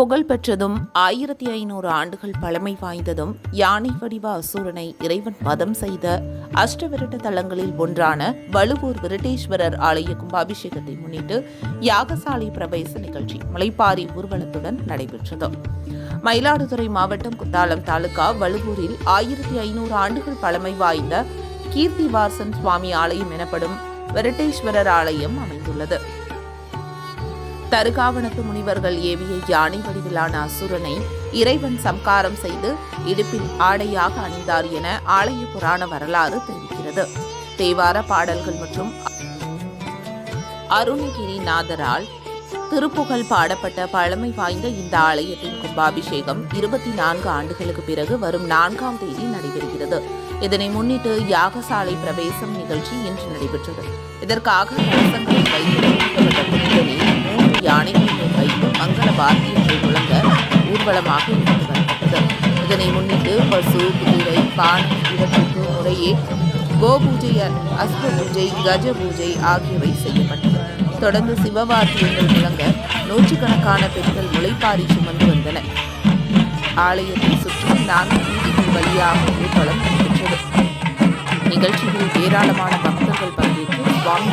புகழ்பெற்றதும் ஆயிரத்தி ஐநூறு ஆண்டுகள் பழமை வாய்ந்ததும் யானை வடிவ அசூரனை இறைவன் மதம் செய்த அஷ்டவிரட்ட தலங்களில் ஒன்றான வலுவூர் விரட்டேஸ்வரர் ஆலய கும்பாபிஷேகத்தை முன்னிட்டு யாகசாலை பிரவேச நிகழ்ச்சி மலைப்பாரி ஊர்வலத்துடன் நடைபெற்றது. மயிலாடுதுறை மாவட்டம் குத்தாலம் தாலுகா வலுவூரில் ஆயிரத்தி ஐநூறு ஆண்டுகள் பழமை வாய்ந்த கீர்த்திவாசன் சுவாமி ஆலயம் எனப்படும் விரட்டேஸ்வரர் ஆலயம் அமைந்துள்ளது. தருகாவனத்து முனிவர்கள் ஏவிய யானை வடிவிலான அசுரனை இறைவன் சம்காரம் செய்து இடுப்பில் ஆடையாக அணிந்தார் என ஆலய புராண வரலாறு தெரிவிக்கிறது. தேவார பாடல்கள் மற்றும் அருணகிரி நாதரால் திருப்புகழ் பாடப்பட்ட பழமை வாய்ந்த இந்த ஆலயத்தின் கும்பாபிஷேகம் இருபத்தி நான்கு ஆண்டுகளுக்கு பிறகு வரும் நான்காம் தேதி நடைபெறுகிறது. இதனை முன்னிட்டு யாகசாலை பிரவேசம் நிகழ்ச்சி இன்று நடைபெற்றது. இதற்காக கலசங்களை வைக்கப்பட்ட ஊர்வலமாக இருந்து வருகிறது இதனை முன்னிட்டு பசு குதிரை பான் இவற்றுக்கு முறையே கோபூஜை அஸ்வ பூஜை கஜ பூஜை ஆகியவை செய்யப்பட்டது தொடர்ந்து சிவவாத்தியங்கள் முழங்க நூற்றுக்கணக்கான பெண்கள் முளைப்பாரி சுமந்து வந்தன. ஆலயத்தை சுற்றி நான்கு வீதிகள் வழியாக ஊர்வலம் நடைபெற்றது நிகழ்ச்சியில் ஏராளமான பக்தர்கள் பங்கேற்று சுவாமி